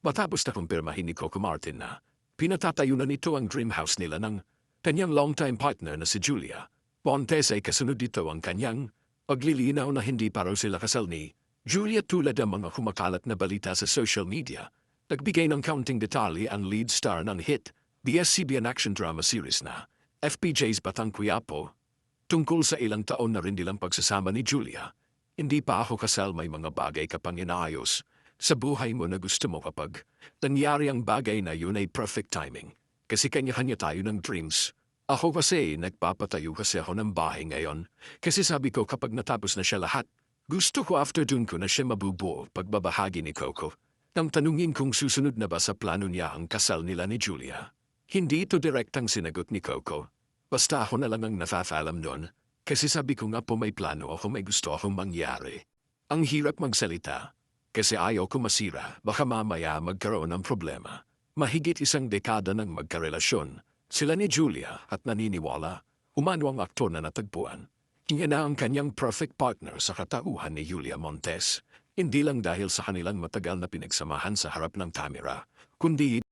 Matapos na kumpirmahin ni Coco Martin na pinatatayo na nito ang dream house nila ng kanyang longtime partner na si Julia. Montes ay kasunod dito ang kanyang paglilinaw na hindi pa raw sila kasal ni Julia tulad ng mga kumakalat na balita sa social media. Nagbigay ng counting detalye ang lead star ng hit BSCBN action drama series na FPJ's Batang Quiapo tungkol sa ilang taon na rin nilang pagsasama ni Julia. Hindi pa ako kasal may mga bagay ka pang inaayos sa buhay mo na gusto mo kapag nangyari ang bagay na yun ay perfect timing. Kasi kanya-kanya tayo ng dreams. Ako kasi nagpapatayo kasi ako ng bahay ngayon. Kasi sabi ko kapag natapos na siya lahat, gusto ko after dun ko na siya mabubuo pagbabahagi ni Coco. Nang tanungin kung susunod na ba sa plano niya ang kasal nila ni Julia. Hindi ito direktang sinagot ni Coco. Basta ako na lang ang nafafalam nun. Kasi sabi ko nga po may plano ako may gusto akong mangyari. Ang hirap magsalita. Kasi ayaw ko masira, baka mamaya magkaroon ng problema. Mahigit isang dekada ng magkarelasyon. Sila ni Julia at naniniwala, umano ang aktor na natagpuan. Iyan na ang kanyang perfect partner sa katauhan ni Julia Montes. Hindi lang dahil sa kanilang matagal na pinagsamahan sa harap ng kamera, kundi